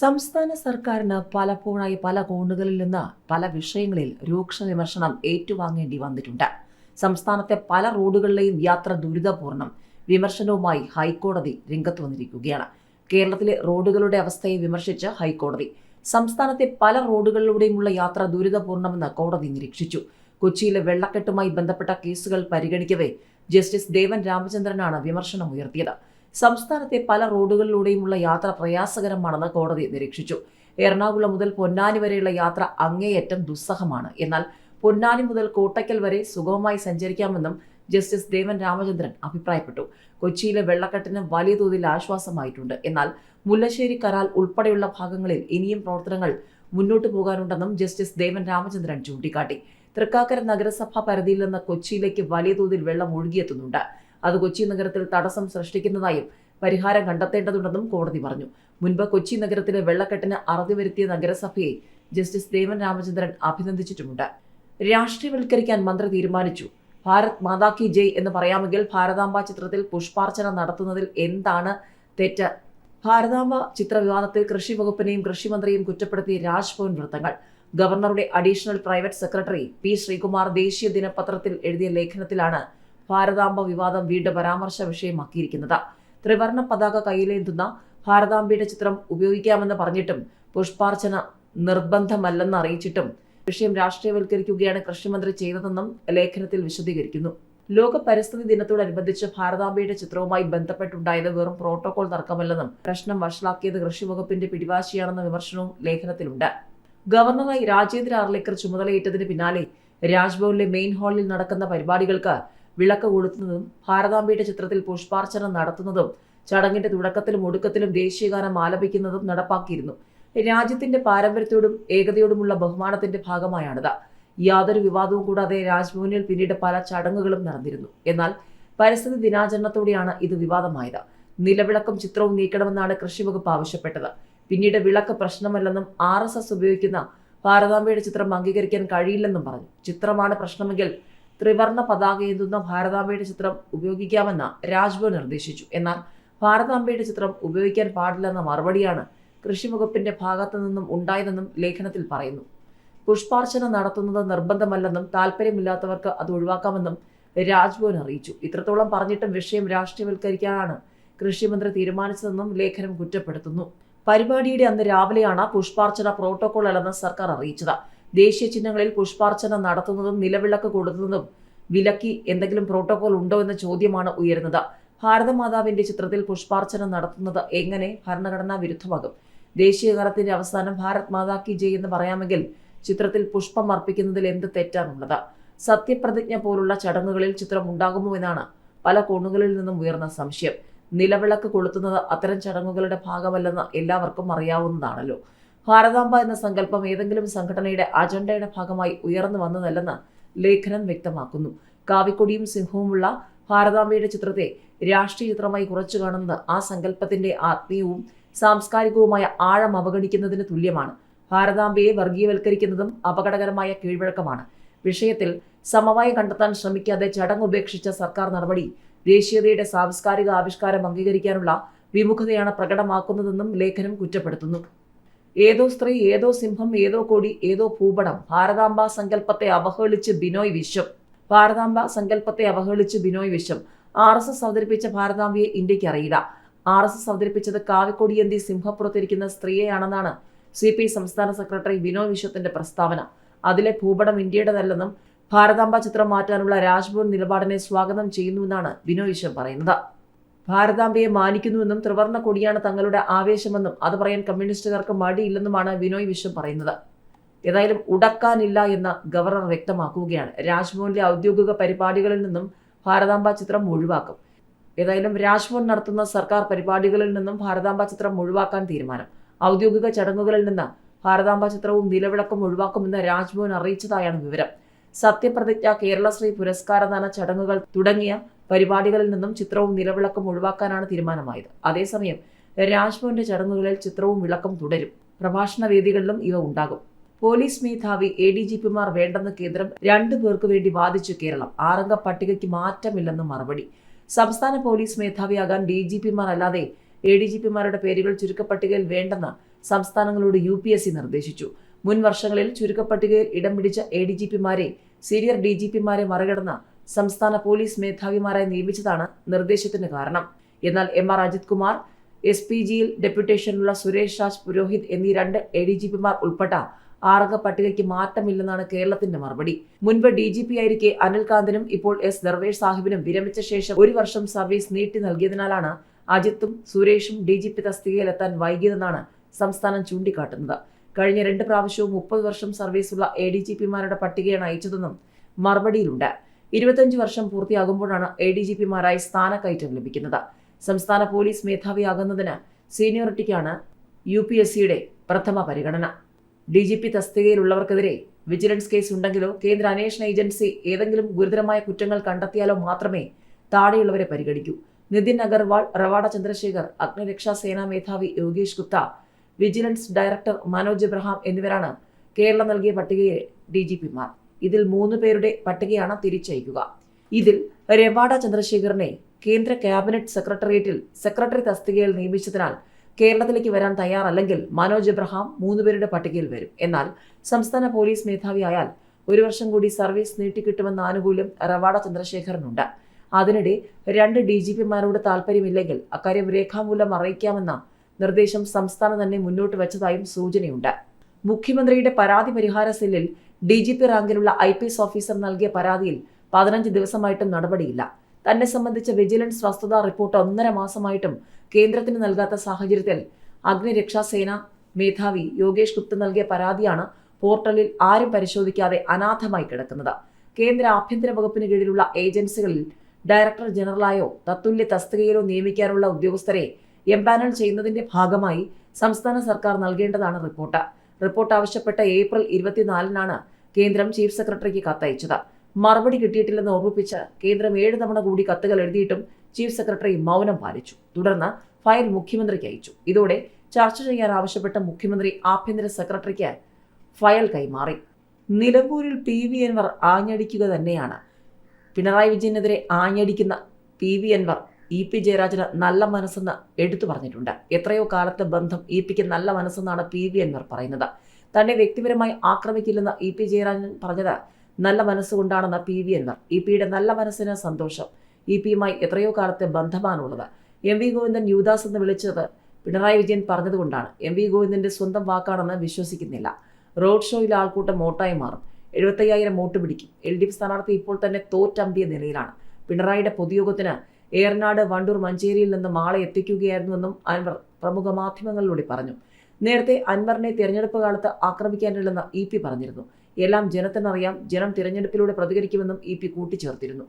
സംസ്ഥാന സർക്കാരിന് പലപ്പോഴായി പല കോണുകളിൽ നിന്ന് പല വിഷയങ്ങളിൽ രൂക്ഷ വിമർശനം ഏറ്റുവാങ്ങേണ്ടി വന്നിട്ടുണ്ട്. സംസ്ഥാനത്തെ പല റോഡുകളിലെയും യാത്ര ദുരിതപൂർണം വിമർശനവുമായി ഹൈക്കോടതി രംഗത്ത് വന്നിരിക്കുകയാണ്. കേരളത്തിലെ റോഡുകളുടെ അവസ്ഥയെ വിമർശിച്ച് ഹൈക്കോടതി സംസ്ഥാനത്തെ പല റോഡുകളിലൂടെയുമുള്ള യാത്ര ദുരിതപൂർണമെന്ന് കോടതി നിരീക്ഷിച്ചു. കൊച്ചിയിലെ വെള്ളക്കെട്ടുമായി ബന്ധപ്പെട്ട കേസുകൾ പരിഗണിക്കവേ ജസ്റ്റിസ് ദേവൻ രാമചന്ദ്രനാണ് വിമർശനം ഉയർത്തിയത് സംസ്ഥാനത്തെ പല റോഡുകളിലൂടെയുമുള്ള യാത്ര പ്രയാസകരമാണെന്ന് കോടതി നിരീക്ഷിച്ചു. എറണാകുളം മുതൽ പൊന്നാനി വരെയുള്ള യാത്ര അങ്ങേയറ്റം ദുസ്സഹമാണ്. എന്നാൽ പൊന്നാനി മുതൽ കോട്ടയ്ക്കൽ വരെ സുഗമമായി സഞ്ചരിക്കാമെന്നും ജസ്റ്റിസ് ദേവൻ രാമചന്ദ്രൻ അഭിപ്രായപ്പെട്ടു. കൊച്ചിയിലെ വെള്ളക്കെട്ടിന് വലിയ തോതിൽ ആശ്വാസമായിട്ടുണ്ട്. എന്നാൽ മുല്ലശ്ശേരി കരാൽ ഉൾപ്പെടെയുള്ള ഭാഗങ്ങളിൽ ഇനിയും പ്രവർത്തനങ്ങൾ മുന്നോട്ടു പോകാനുണ്ടെന്നും ജസ്റ്റിസ് ദേവൻ രാമചന്ദ്രൻ ചൂണ്ടിക്കാട്ടി. തൃക്കാക്കര നഗരസഭാ പരിധിയിൽ നിന്ന് കൊച്ചിയിലേക്ക് വലിയ തോതിൽ വെള്ളം ഒഴുകിയെത്തുന്നുണ്ട്. അത് കൊച്ചി നഗരത്തിൽ തടസ്സം സൃഷ്ടിക്കുന്നതായും പരിഹാരം കണ്ടെത്തേണ്ടതുണ്ടെന്നും കോടതി പറഞ്ഞു. മുൻപ് കൊച്ചി നഗരത്തിലെ വെള്ളക്കെട്ടിന് അറുതി വരുത്തിയ നഗരസഭയെ ജസ്റ്റിസ് ദേവൻ രാമചന്ദ്രൻ അഭിനന്ദിച്ചിട്ടുമുണ്ട്. രാഷ്ട്രീയവൽക്കരിക്കാൻ മന്ത്രി തീരുമാനിച്ചു. ഭാരത് മാതാ കി ജയ് എന്ന് പറയാമെങ്കിൽ ഭാരതാംബ ചിത്രത്തിൽ പുഷ്പാർച്ചന നടത്തുന്നതിൽ എന്താണ് തെറ്റ്? ഭാരതാംബ ചിത്ര വിവാദത്തിൽ കൃഷി വകുപ്പിനെയും കൃഷിമന്ത്രിയും കുറ്റപ്പെടുത്തിയ രാജ്ഭവൻ വൃത്തങ്ങൾ. ഗവർണറുടെ additional private secretary P Sreekumar ദേശീയ ദിനപത്രത്തിൽ എഴുതിയ ലേഖനത്തിലാണ് ഭാരതാംബ വിവാദം വീണ്ടും പരാമർശ വിഷയമാക്കിയിരിക്കുന്നത് ത്രിവർണ പതാക കയ്യിലേന്തുന്ന ഭാരതാംബയുടെ ചിത്രം ഉപയോഗിക്കാമെന്ന് പറഞ്ഞിട്ടും പുഷ്പാർച്ചന നിർബന്ധമല്ലെന്ന് അറിയിച്ചിട്ടും വിഷയം രാഷ്ട്രീയവൽക്കരിക്കുകയാണ് കൃഷിമന്ത്രി ചെയ്തതെന്നും ലേഖനത്തിൽ വിശദീകരിക്കുന്നു. ലോക പരിസ്ഥിതി ദിനത്തോടനുബന്ധിച്ച് ഭാരതാംബയുടെ ചിത്രവുമായി ബന്ധപ്പെട്ടുണ്ടായത് വെറും പ്രോട്ടോകോൾ തർക്കമല്ലെന്നും പ്രശ്നം വഷളാക്കിയത് കൃഷി വകുപ്പിന്റെ പിടിവാശിയാണെന്ന വിമർശനവും ലേഖനത്തിലുണ്ട്. ഗവർണറായി രാജേന്ദ്ര ആർലേക്കർ ചുമതലയേറ്റതിന് പിന്നാലെ രാജ്ഭവനിലെ മെയിൻ ഹാളിൽ നടക്കുന്ന പരിപാടികൾക്ക് വിളക്ക് കൊളുത്തുന്നതും ഭാരതാംബയുടെ ചിത്രത്തിൽ പുഷ്പാർച്ചന നടത്തുന്നതും ചടങ്ങിന്റെ തുടക്കത്തിലും ഒടുക്കത്തിലും ദേശീയഗാനം ആലപിക്കുന്നതും നടപ്പാക്കിയിരുന്നു. രാജ്യത്തിന്റെ പാരമ്പര്യത്തോടും ഏകതയോടുമുള്ള ബഹുമാനത്തിന്റെ ഭാഗമായാണിത്. യാതൊരു വിവാദവും കൂടാതെ രാജ്ഭവനിൽ പിന്നീട് പല ചടങ്ങുകളും നടന്നിരുന്നു. എന്നാൽ പരിസ്ഥിതി ദിനാചരണത്തോടെയാണ് ഇത് വിവാദമായത്. നിലവിളക്കും ചിത്രവും നീക്കണമെന്നാണ് കൃഷി വകുപ്പ് ആവശ്യപ്പെട്ടത്. പിന്നീട് വിളക്ക് പ്രശ്നമല്ലെന്നും ആർ ഉപയോഗിക്കുന്ന ഭാരതാംബയുടെ ചിത്രം അംഗീകരിക്കാൻ കഴിയില്ലെന്നും പറഞ്ഞു. ചിത്രമാണ് പ്രശ്നമെങ്കിൽ ത്രിവർണ പതാക ഏന്തുന്ന ഭാരതാംബയുടെ ചിത്രം ഉപയോഗിക്കാമെന്ന് രാജ്ഭവൻ നിർദ്ദേശിച്ചു. എന്നാൽ ഭാരതാംബയുടെ ചിത്രം ഉപയോഗിക്കാൻ പാടില്ലെന്ന മറുപടിയാണ് കൃഷി വകുപ്പിന്റെ ഭാഗത്തു നിന്നും ഉണ്ടായതെന്നും ലേഖനത്തിൽ പറയുന്നു. പുഷ്പാർച്ചന നടത്തുന്നത് നിർബന്ധമല്ലെന്നും താല്പര്യമില്ലാത്തവർക്ക് അത് ഒഴിവാക്കാമെന്നും രാജ്ഭവൻ അറിയിച്ചു. ഇത്രത്തോളം പറഞ്ഞിട്ടും വിഷയം രാഷ്ട്രീയവൽക്കരിക്കാനാണ് കൃഷിമന്ത്രി തീരുമാനിച്ചതെന്നും ലേഖനം കുറ്റപ്പെടുത്തുന്നു. പരിപാടിയുടെ അന്ന് രാവിലെയാണ് പുഷ്പാർച്ചന പ്രോട്ടോകോൾ അല്ലെന്ന് സർക്കാർ അറിയിച്ചത്. ദേശീയ ചിഹ്നങ്ങളിൽ പുഷ്പാർച്ചന നടത്തുന്നതും നിലവിളക്ക് കൊടുക്കുന്നതും വിലക്കി എന്തെങ്കിലും പ്രോട്ടോകോൾ ഉണ്ടോ എന്ന ചോദ്യമാണ് ഉയരുന്നത്. ഭാരതമാതാവിന്റെ ചിത്രത്തിൽ പുഷ്പാർച്ചന നടത്തുന്നത് എങ്ങനെ ഭരണഘടനാ വിരുദ്ധമാകും? ദേശീയകാലത്തിന്റെ അവസാനം ഭാരത് മാതാ കി ജയ് എന്ന് പറയാമെങ്കിൽ ചിത്രത്തിൽ പുഷ്പം അർപ്പിക്കുന്നതിൽ എന്ത് തെറ്റാണുള്ളത്? സത്യപ്രതിജ്ഞ പോലുള്ള ചടങ്ങുകളിൽ ചിത്രം ഉണ്ടാകുമോ എന്നാണ് പല കോണുകളിൽ നിന്നും ഉയർന്ന സംശയം. നിലവിളക്ക് കൊളുത്തുന്നത് അത്തരം ചടങ്ങുകളുടെ ഭാഗമല്ലെന്ന് എല്ലാവർക്കും അറിയാവുന്നതാണല്ലോ. ഭാരതാംബ എന്ന സങ്കല്പം ഏതെങ്കിലും സംഘടനയുടെ അജണ്ടയുടെ ഭാഗമായി ഉയർന്നു വന്നതല്ലെന്ന് ലേഖനം വ്യക്തമാക്കുന്നു. കാവിക്കൊടിയും സിംഹവുമുള്ള ഭാരതാംബയുടെ ചിത്രത്തെ രാഷ്ട്രീയ ചിത്രമായി കുറച്ചു കാണുന്നത് ആ സങ്കല്പത്തിന്റെ ആത്മീയവും സാംസ്കാരികവുമായ ആഴം അവഗണിക്കുന്നതിന് തുല്യമാണ്. ഭാരതാംബയെ വർഗീയവൽക്കരിക്കുന്നതും അപകടകരമായ കീഴ്വഴക്കമാണ്. വിഷയത്തിൽ സമവായം കണ്ടെത്താൻ ശ്രമിക്കാതെ ചടങ്ങ് ഉപേക്ഷിച്ച സർക്കാർ നടപടി ദേശീയതയുടെ സാംസ്കാരിക ആവിഷ്കാരം അംഗീകരിക്കാനുള്ള വിമുഖതയാണ് പ്രകടമാക്കുന്നതെന്നും ലേഖനം കുറ്റപ്പെടുത്തുന്നു. ഏതോ സ്ത്രീ ഏതോ സിംഹം ഏതോ കൊടി ഏതോ ഭൂപടം. ഭാരതാംബ സങ്കല്പത്തെ അവഹേളിച്ച് ബിനോയ് വിശ്വം. ഭാരതാംബ സങ്കല്പത്തെ അവഹേളിച്ച് Binoy Viswam. R S S അവതരിപ്പിച്ച ഭാരതാംബയെ ഇന്ത്യയ്ക്ക് അറിയില്ല ആർ എസ് എസ് അവതരിപ്പിച്ചത് കാവിക്കൊടിയന്തി സിംഹപ്പുറത്തിരിക്കുന്ന സ്ത്രീയെയാണെന്നാണ് സി പി സംസ്ഥാന സെക്രട്ടറി ബിനോയ് വിശ്വത്തിന്റെ പ്രസ്താവന. അതിലെ ഭൂപടം ഇന്ത്യയുടേതല്ലെന്നും ഭാരതാംബ ചിത്രം മാറ്റാനുള്ള രാജ്ഭവൻ നിലപാടിനെ സ്വാഗതം ചെയ്യുന്നുവെന്നാണ് ബിനോയ് വിശ്വം പറയുന്നത്. ഭാരതാംബയെ മാനിക്കുന്നുവെന്നും ത്രിവർണ കൊടിയാണ് തങ്ങളുടെ ആവേശമെന്നും അത് പറയാൻ കമ്മ്യൂണിസ്റ്റുകാർക്ക് മടിയില്ലെന്നുമാണ് ബിനോയ് വിശ്വം പറയുന്നത്. ഏതായാലും ഉടക്കാനില്ല എന്ന് ഗവർണർ വ്യക്തമാക്കുകയാണ്. രാജ്ഭവനിലെ ഔദ്യോഗിക പരിപാടികളിൽ നിന്നും ഭാരതാംബ ചിത്രം ഒഴിവാക്കും. ഏതായാലും രാജ്ഭവൻ നടത്തുന്ന സർക്കാർ പരിപാടികളിൽ നിന്നും ഭാരതാംബ ചിത്രം ഒഴിവാക്കാൻ തീരുമാനം. ഔദ്യോഗിക ചടങ്ങുകളിൽ നിന്ന് ഭാരതാംബ ചിത്രവും നിലവിളക്കും ഒഴിവാക്കുമെന്ന് രാജ്ഭവൻ അറിയിച്ചതായാണ് വിവരം. സത്യപ്രതിജ്ഞ കേരളശ്രീ പുരസ്കാരദാന ചടങ്ങുകൾ തുടങ്ങിയ പരിപാടികളിൽ നിന്നും ചിത്രവും നിലവിളക്കും ഒഴിവാക്കാനാണ് തീരുമാനമായത്. അതേസമയം രാജ്ഭവന്റെ ചടങ്ങുകളിൽ ചിത്രവും വിളക്കും തുടരും. പ്രഭാഷണ വേദികളിലും ഇവ ഉണ്ടാകും. പോലീസ് മേധാവി എ ഡി ജി പിമാർ വേണ്ടെന്ന് കേന്ദ്രം രണ്ടു പേർക്ക് വേണ്ടി വാദിച്ചു കേരളം. ആറംഗ പട്ടികയ്ക്ക് മാറ്റമില്ലെന്ന് മറുപടി. സംസ്ഥാന പോലീസ് മേധാവിയാകാൻ ഡി ജി പിമാർ അല്ലാതെ എ ഡി ജി പിമാരുടെ പേരുകൾ ചുരുക്കപ്പട്ടികയിൽ വേണ്ടെന്ന് സംസ്ഥാനങ്ങളോട് യു പി എസ് സി നിർദ്ദേശിച്ചു. മുൻ വർഷങ്ങളിൽ ചുരുക്കപ്പട്ടികയിൽ ഇടം പിടിച്ച എ ഡി ജി പിമാരെ സീനിയർ ഡി ജി പിമാരെ മറികടന്ന് സംസ്ഥാന പോലീസ് മേധാവിമാരായി നിയമിച്ചതാണ് നിർദ്ദേശത്തിന് കാരണം. എന്നാൽ M R Ajith Kumar S P ജിയിൽ ഡെപ്യൂട്ടേഷനുള്ള സുരേഷ് രാജ് പുരോഹിത് എന്നീ രണ്ട് എ ഡി ജി പിമാർ ഉൾപ്പെട്ട ആറംഗ പട്ടികയ്ക്ക് മാറ്റമില്ലെന്നാണ് കേരളത്തിന്റെ മറുപടി. മുൻപ് ഡി ജി പി ആയിരിക്കെ അനിൽകാന്തിനും ഇപ്പോൾ എസ് ദർവേഷ് സാഹിബിനും വിരമിച്ച ശേഷം ഒരു വർഷം സർവീസ് നീട്ടി നൽകിയതിനാലാണ് അജിത്തും സുരേഷും ഡി ജി പി തസ്തികയിലെത്താൻ വൈകിയതെന്നാണ് സംസ്ഥാനം ചൂണ്ടിക്കാട്ടുന്നത്. കഴിഞ്ഞ രണ്ട് പ്രാവശ്യവും മുപ്പത് വർഷം സർവീസുള്ള എ ഡി ജി പിമാരുടെ പട്ടികയാണ് അയച്ചതെന്നും മറുപടിയിലുണ്ട്. ഇരുപത്തഞ്ച് വർഷം പൂർത്തിയാകുമ്പോഴാണ് എ ഡി ജി പിമാരായി സ്ഥാനക്കയറ്റം ലഭിക്കുന്നത്. സംസ്ഥാന പോലീസ് മേധാവിയാകുന്നതിന് സീനിയോറിറ്റിക്കാണ് യു പി എസ് സിയുടെ പ്രഥമ പരിഗണന. ഡി ജി പി തസ്തികയിലുള്ളവർക്കെതിരെ വിജിലൻസ് കേസ് ഉണ്ടെങ്കിലോ കേന്ദ്ര അന്വേഷണ ഏജൻസി ഏതെങ്കിലും ഗുരുതരമായ കുറ്റങ്ങൾ കണ്ടെത്തിയാലോ മാത്രമേ താഴെയുള്ളവരെ പരിഗണിക്കൂ. നിതിൻ അഗർവാൾ റവാഡ ചന്ദ്രശേഖർ അഗ്നിരക്ഷാ സേനാ മേധാവി യോഗേഷ് ഗുപ്ത വിജിലൻസ് ഡയറക്ടർ മനോജ് എബ്രഹാം എന്നിവരാണ് കേരളം നൽകിയ പട്ടികയിലെ ഡി ജി പിമാർ ഇതിൽ മൂന്ന് പേരുടെ പട്ടികയാണ് തിരിച്ചയക്കുക. ഇതിൽ രവാഡ ചന്ദ്രശേഖറിനെ കേന്ദ്ര ക്യാബിനറ്റ് സെക്രട്ടേറിയറ്റിൽ സെക്രട്ടറി തസ്തികയിൽ നിയമിച്ചതിനാൽ കേരളത്തിലേക്ക് വരാൻ തയ്യാറല്ലെങ്കിൽ മനോജ് എബ്രഹാം മൂന്നുപേരുടെ പട്ടികയിൽ വരും. എന്നാൽ സംസ്ഥാന പോലീസ് മേധാവിയായാൽ ഒരു വർഷം കൂടി സർവീസ് നീട്ടിക്കിട്ടുമെന്ന ആനുകൂല്യം റവാഡ ചന്ദ്രശേഖരനുണ്ട്. അതിനിടെ രണ്ട് ഡി ജി പിമാരോട് താല്പര്യമില്ലെങ്കിൽ അക്കാര്യം രേഖാമൂലം അറിയിക്കാമെന്ന നിർദ്ദേശം സംസ്ഥാനം തന്നെ മുന്നോട്ട് വെച്ചതായും സൂചനയുണ്ട്. മുഖ്യമന്ത്രിയുടെ പരാതി പരിഹാര സെല്ലിൽ ഡി ജി പി റാങ്കിലുള്ള ഐ പി എസ് ഓഫീസർ നൽകിയ പരാതിയിൽ പതിനഞ്ച് ദിവസമായിട്ടും നടപടിയില്ല. തന്നെ സംബന്ധിച്ച വിജിലൻസ് വസ്തുതാ റിപ്പോർട്ട് ഒന്നര മാസമായിട്ടും കേന്ദ്രത്തിന് നൽകാത്ത സാഹചര്യത്തിൽ അഗ്നിരക്ഷാസേന മേധാവി യോഗേഷ് ഗുപ്ത നൽകിയ പരാതിയാണ് പോർട്ടലിൽ ആരും പരിശോധിക്കാതെ അനാഥമായി കിടക്കുന്നത്. കേന്ദ്ര ആഭ്യന്തര വകുപ്പിന് കീഴിലുള്ള ഏജൻസികളിൽ ഡയറക്ടർ ജനറലായോ തത്തുല്യ തസ്തികയിലോ നിയമിക്കാനുള്ള ഉദ്യോഗസ്ഥരെ എംപാനൽ ചെയ്യുന്നതിന്റെ ഭാഗമായി സംസ്ഥാന സർക്കാർ നൽകേണ്ടതാണ് റിപ്പോർട്ട്. റിപ്പോർട്ട് ആവശ്യപ്പെട്ട ഏപ്രിൽ ഇരുപത്തിനാലിനാണ് കേന്ദ്രം ചീഫ് സെക്രട്ടറിക്ക് കത്തയച്ചത്. മറുപടി കിട്ടിയിട്ടില്ലെന്ന് ഓർമ്മിപ്പിച്ച് കേന്ദ്രം ഏഴ് തവണ കൂടി കത്തുകൾ എഴുതിയിട്ടും ചീഫ് സെക്രട്ടറി മൗനം പാലിച്ചു. തുടർന്ന് ഫയൽ മുഖ്യമന്ത്രിക്ക് അയച്ചു. ഇതോടെ ചർച്ച ചെയ്യാൻ ആവശ്യപ്പെട്ട മുഖ്യമന്ത്രി ആഭ്യന്തര സെക്രട്ടറിക്ക് ഫയൽ കൈമാറി. നിലമ്പൂരിൽ പി വി എൻവർ ആഞ്ഞടിക്കുക തന്നെയാണ്. പിണറായി വിജയനെതിരെ ആഞ്ഞടിക്കുന്ന P V Anvar E P ജയരാജന് നല്ല മനസ്സെന്ന് എടുത്തു പറഞ്ഞിട്ടുണ്ട്. എത്രയോ കാലത്തെ ബന്ധം ഇ പിക്ക് നല്ല മനസ്സെന്നാണ് പി വി എൻവർ പറയുന്നത്. തന്നെ വ്യക്തിപരമായി ആക്രമിക്കില്ലെന്ന് ഇ പി ജയരാജൻ പറഞ്ഞത് നല്ല മനസ്സുകൊണ്ടാണെന്ന് പി വി എന്ന്. ഇ പിയുടെ നല്ല മനസ്സിന് സന്തോഷം. ഇ പിയുമായി എത്രയോ കാലത്തെ ബന്ധമാണുള്ളത്. എം വി ഗോവിന്ദൻ യുവദാസ് എന്ന് വിളിച്ചത് പിണറായി വിജയൻ പറഞ്ഞതുകൊണ്ടാണ്. എം വി ഗോവിന്ദന്റെ സ്വന്തം വാക്കാണെന്ന് വിശ്വസിക്കുന്നില്ല. റോഡ് ഷോയിൽ ആൾക്കൂട്ടം വോട്ടായി മാറും. എഴുപത്തയ്യായിരം വോട്ട് പിടിക്കും. എൽ ഡി എഫ് സ്ഥാനാർത്ഥി ഇപ്പോൾ തന്നെ തോറ്റമ്പിയ നിലയിലാണ്. പിണറായിയുടെ പൊതുയോഗത്തിന് ഏറനാട് വണ്ടൂർ മഞ്ചേരിയിൽ നിന്ന് മാളെ എത്തിക്കുകയായിരുന്നുവെന്നും അൻവർ പ്രമുഖ മാധ്യമങ്ങളിലൂടെ പറഞ്ഞു. നേരത്തെ അൻവറിനെ തിരഞ്ഞെടുപ്പ് കാലത്ത് ആക്രമിക്കാനില്ലെന്ന് ഇ പി പറഞ്ഞിരുന്നു. എല്ലാം ജനത്തിനറിയാം ജനം തിരഞ്ഞെടുപ്പിലൂടെ പ്രതികരിക്കുമെന്നും ഇ പി കൂട്ടിച്ചേർത്തിരുന്നു.